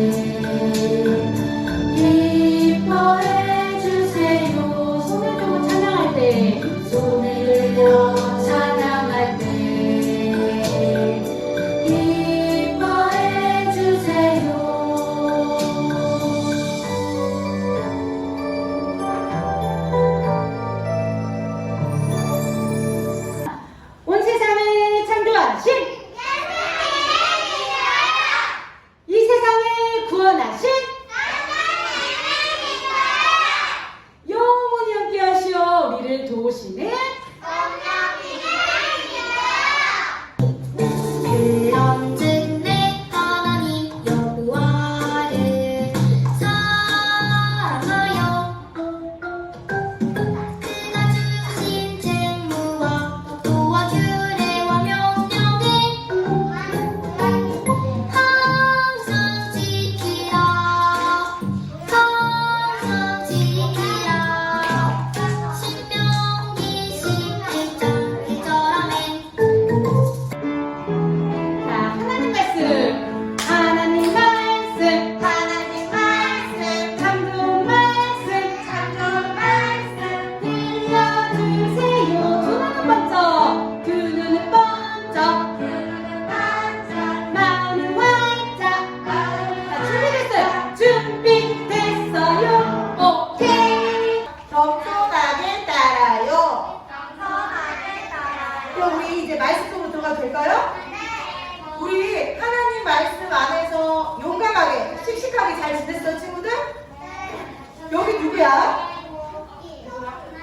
때 씩씩하게 잘 지냈어, 친구들? 여기 누구야?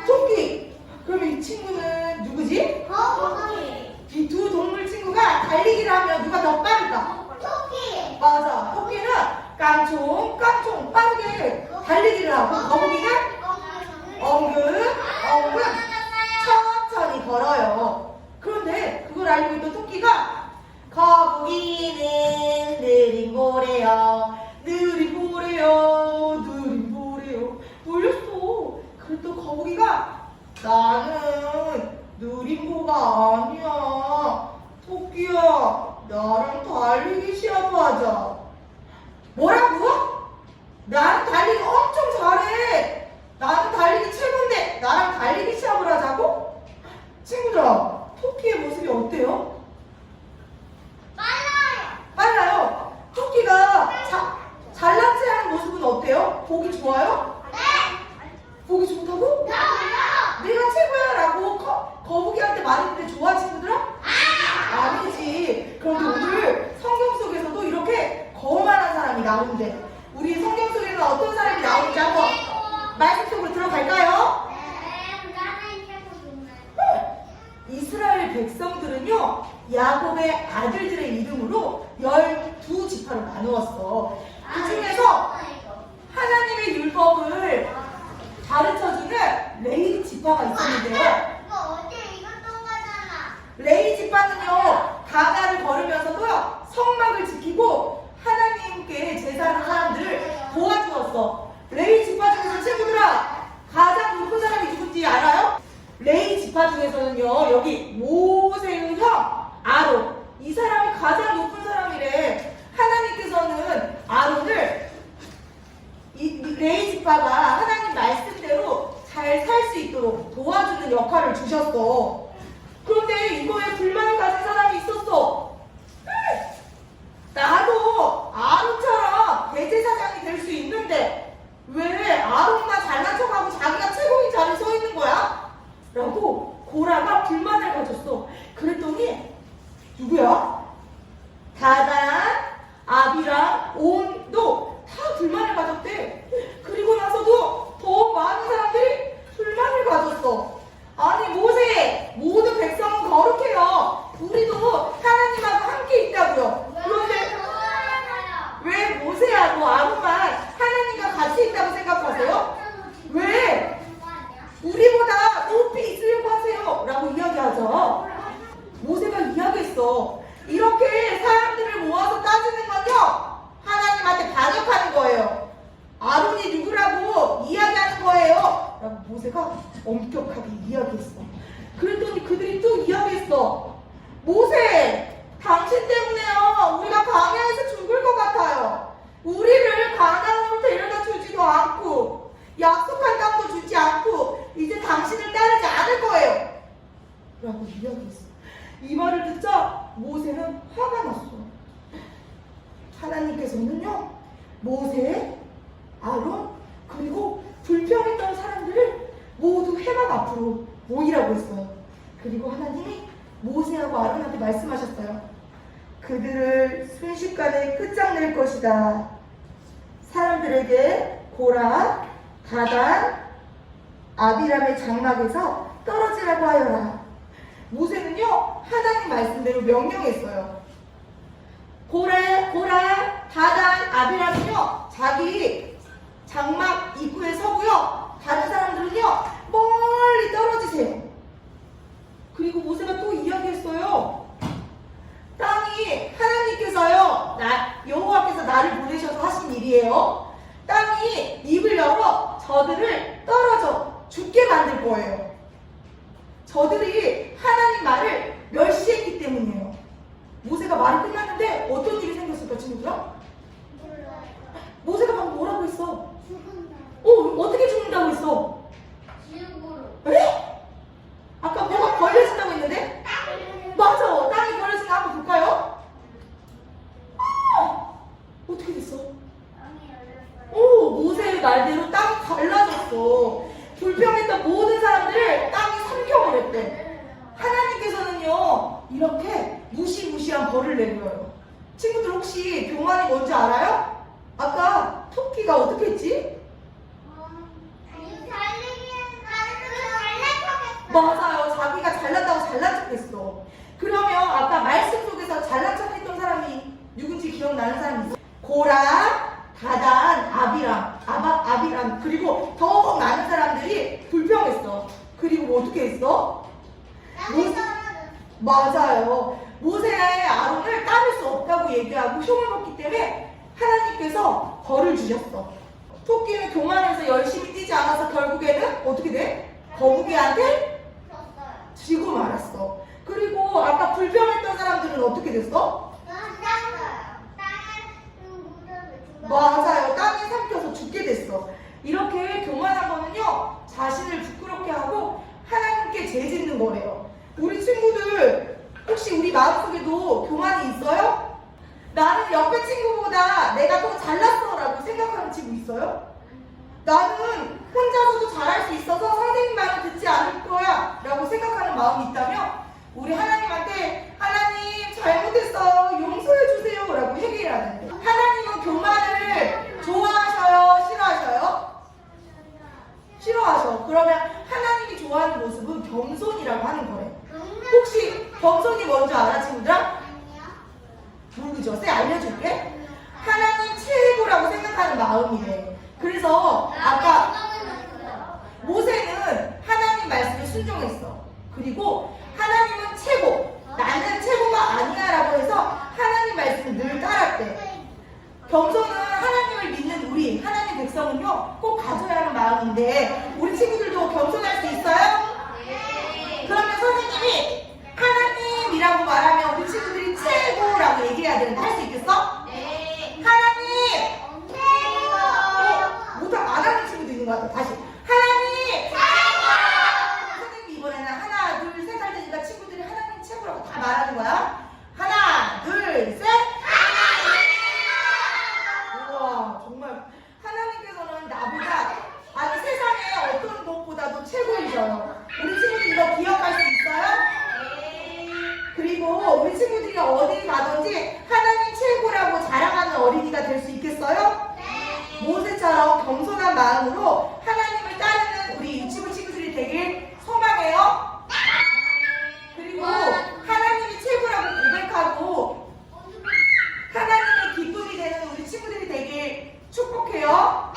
토끼. 그러면 이 친구는 누구지? 이 두 동물 친구가 달리기를 하면 누가 더 빠를까? 토끼 맞아. 토끼는 깡총 깡총 빠르게 달리기를 하고 거북이는 엉근 엉근 천천히 걸어요. 그런데 그걸 알고 있던 토끼가 거북이는 느린 고래요. 고래요. 느린 고래요. 울렸어. 그랬더니 거북이가 나는 느린 고가 아니야. 토끼야, 나랑 달리기 시합하자. 뭐라고? 나랑 달리기 엄청 잘해. 나는 달리기 최고인데 나랑 달리기 시합을 하자고? 친구들아, 토끼의 모습이 어때요? 토끼가 자, 잘난 체 하는 모습은 어때요? 보기 좋아요? 보기 좋다고? 내가 최고야라고 거, 거북이한테 말했는데 좋아 친구들아? 아니지. 그런데 오늘 성경 속에서도 이렇게 거만한 사람이 나오는데 우리 성경 속에는 어떤 사람이 나오는지 한번 말씀 속으로 들어갈까요? 이스라엘 야곱의 아들들의 이름으로 열두 지파로 나누었어. 그 중에서 하나님의 율법을 가르쳐주는 레이 지파가 있었는데요. 레이 지파는요 가나를 걸으면서도요 성막을 지키고 하나님께 제사하는 사람들을 도와주었어. 레이 지파 중에서 친구들아 가장 높은 사람이 누군지 알아요? 레이 지파 중에서는요 여기 모세의 형 아론 이 사람이 가장 높은 사람이래. 하나님께서는 아론을 이, 이 레이 지파가 하나님 말씀대로 잘 살 수 있도록 도와주는 역할을 주셨어. 그런데 이거에 불만을 가진 사람이 있었어. 음, 나도 아론처럼 대제사장이 될 수 있는데 왜 아론만 잘난 척하고 자기가 최고인 자리에 서 있는 거야? 라고 고라가 불만을 가졌어. 그랬더니 누구야? 다단, 아비랑, 온도 다 불만을 가졌대. 그리고 나서도 더 많은 사람들이 불만을 가졌어. 아니 모세 모든 백성은 거룩해요. 우리도 하나님하고 함께 있다고요. 그런데 왜 모세하고 아론만 하나님과 같이 있다고 생각하세요? 왜? 우리보다 높이 있으려고 하세요. 라고 이야기하죠. 모세가 이야기했어. 이렇게 사람들을 모아서 따지는 건요. 하나님한테 반역하는 거예요. 아론이 누구라고 이야기하는 거예요. 라고 모세가 엄격하게 이야기했어. 그랬더니 그들이 또 이야기했어. 모세, 당신 때문에요. 우리가 광야에서 죽을 것 같아요. 우리를 가나안으로 데려다 주지도 않고 약속한 땅도 주지 않고 이제 당신을 따르지 않을 거예요. 라고 이야기했어. 이 말을 듣자 모세는 화가 났어. 하나님께서는요, 모세, 아론, 그리고 불평했던 사람들을 모두 해막 앞으로 모이라고 했어요. 그리고 하나님이 모세하고 아론한테 말씀하셨어요. 그들을 순식간에 끝장낼 것이다. 사람들에게 고라, 다단, 아비람의 장막에서 떨어지라고 하여라. 모세는요, 하나님 말씀대로 명령했어요. 고래, 고라, 다단, 아비람은요, 자기 장막 입구에 서고요. 다른 사람들은요, 멀리 떨어지세요. 그리고 모세가 또 이야기했어요. 땅이 하나님께서요, 나, 여호와께서 나를 보내셔서 하신 일이에요. 땅이 입을 열어 저들을 떨어져 죽게 만들 거예요. 저들이 하나님 말을 멸시했기 때문이에요. 모세가 말이 끝났는데 어떤 일이 생겼을까, 친구들아? 모세가 방금 뭐라고 했어? 어, 어떻게 죽는다고 했어? 에? 아까 뭐가 걸려진다고 했는데? 맞아, 땅이 걸려진 거 한번 볼까요? 어, 어떻게 됐어? 오, 모세의 말대로 땅이 갈라졌어. 불평했던 모든 사람들을 땅이 삼켜버렸대. 하나님께서는요, 이렇게 무시무시한 벌을 내려요. 친구들 혹시 교만이 뭔지 알아요? 아까 토끼가 어떻게 했지? 맞아요. 자기가 잘났다고 잘난 척했어. 그러면 아까 말씀 속에서 잘난 척했던 사람이 누군지 기억나는 사람이 있어? 고라, 아비람, 아바, 아비람 그리고 더 많은 사람들이 불평했어. 그리고 뭐 어떻게 했어? 맞아요. 모세의 아론을 따를 수 없다고 얘기하고 흉을 먹기 때문에 하나님께서 벌을 주셨어. 토끼는 교만해서 열심히 뛰지 않아서 결국에는 어떻게 돼? 거북이한테 지고 말았어. 그리고 아까 불평했던 사람들은 어떻게 됐어? 맞아요. 땅에 삼켜서 죽게 됐어. 이렇게 교만한 거는요, 자신을 부끄럽게 하고 하나님께 죄 짓는 거래요. 우리 친구들, 혹시 우리 마음속에도 교만이 있어요? 나는 옆에 친구보다 내가 더 잘났어 라고 생각하는 친구 있어요? 나는 혼자서도 잘할 수 있어서 선생님 말을 듣지 않을 거야 라고 생각하는 마음이 있다면 우리 하나님한테 하나님 잘못했어 용서해 주세요 라고 회개해야 되는데 하나님은 교만을 좋아하셔요 싫어하셔요? 싫어하셔 그러면 하나님이 좋아하는 모습은 겸손이라고 하는 거래 혹시 겸손이 뭔지 알아 친구들아? 모르죠 쌤 알려줄게 하나님 최고라고 생각하는 마음이래 그래서 아까 모세는 하나님 말씀에 순종했어. 그리고 하나님은 최고. 나는 최고가 아니야 라고 해서 하나님 말씀을 늘 따랐대. 겸손은 하나님을 믿는 우리, 하나님 백성은요, 꼭 가져야 하는 마음인데, 우리 친구들도 겸손할 수 있어요? 그러면 선생님이 하나님이라고 말하면 우리 친구들이 최고라고 얘기해야 되는데, 할 수 있겠어? 하나님! 어, 못하 안 하는 친구도 있는 것 같아. 다시. 하나님! 선생님이 이번에는 하나, 둘, 셋 할 테니까 친구들이 하나님 최고라고 다 말하는 거야. 하나, 둘, 셋! 우와, 정말 하나님께서는 나보다, 아니 세상에 어떤 것보다도 최고이셔요. 우리 친구들 이거 기억할 수 있어요? 그리고 우리 친구들이 어디 가든지 하나님 최고라고 자랑하는 어린이가 될 수 있겠어요? 모세처럼 겸손한 마음으로 하나님을 따르는 우리 유치부 친구들이 되길 소망해요. 그리고 하나님이 최고라고 고백하고 하나님의 기쁨이 되는 우리 친구들이 되길 축복해요.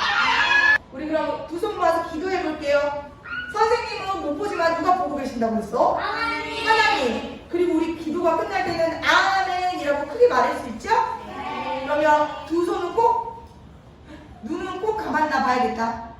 우리 그럼 두 손 모아서 기도해 볼게요. 선생님은 못 보지만 누가 보고 계신다고 했어? 하나님. 그리고 우리 기도가 끝날 때는 아멘이라고 크게 말할 수 있죠? 그러면 두 손은 꼭 눈은 꼭 감았나 봐야겠다.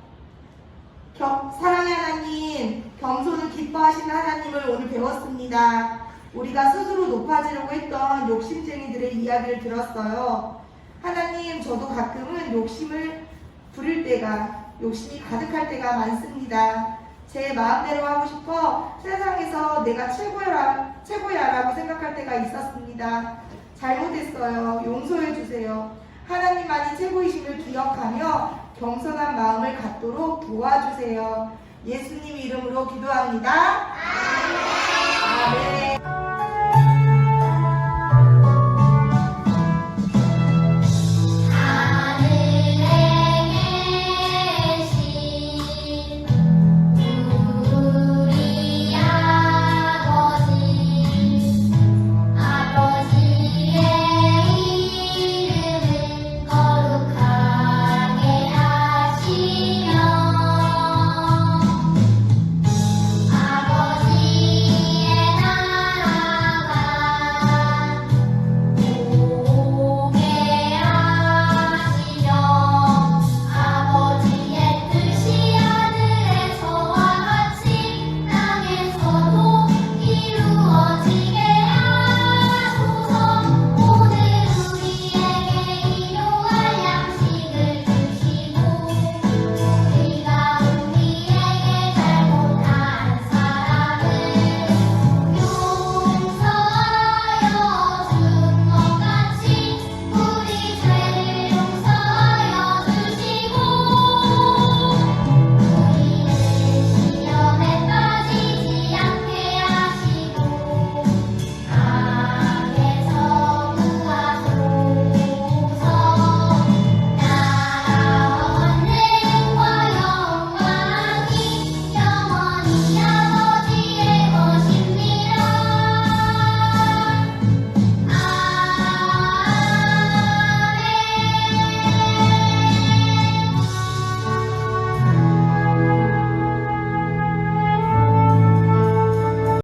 겸, 사랑의 하나님, 겸손을 기뻐하시는 하나님을 오늘 배웠습니다. 우리가 스스로 높아지려고 했던 욕심쟁이들의 이야기를 들었어요. 하나님, 저도 가끔은 욕심을 부릴 때가, 욕심이 가득할 때가 많습니다. 제 마음대로 하고 싶어 세상에서 내가 최고야, 최고야라고 생각할 때가 있었습니다. 잘못했어요. 용서해 주세요. 하나님만이 최고이심을 기억하며 겸손한 마음을 갖도록 도와주세요. 예수님 이름으로 기도합니다. 아멘.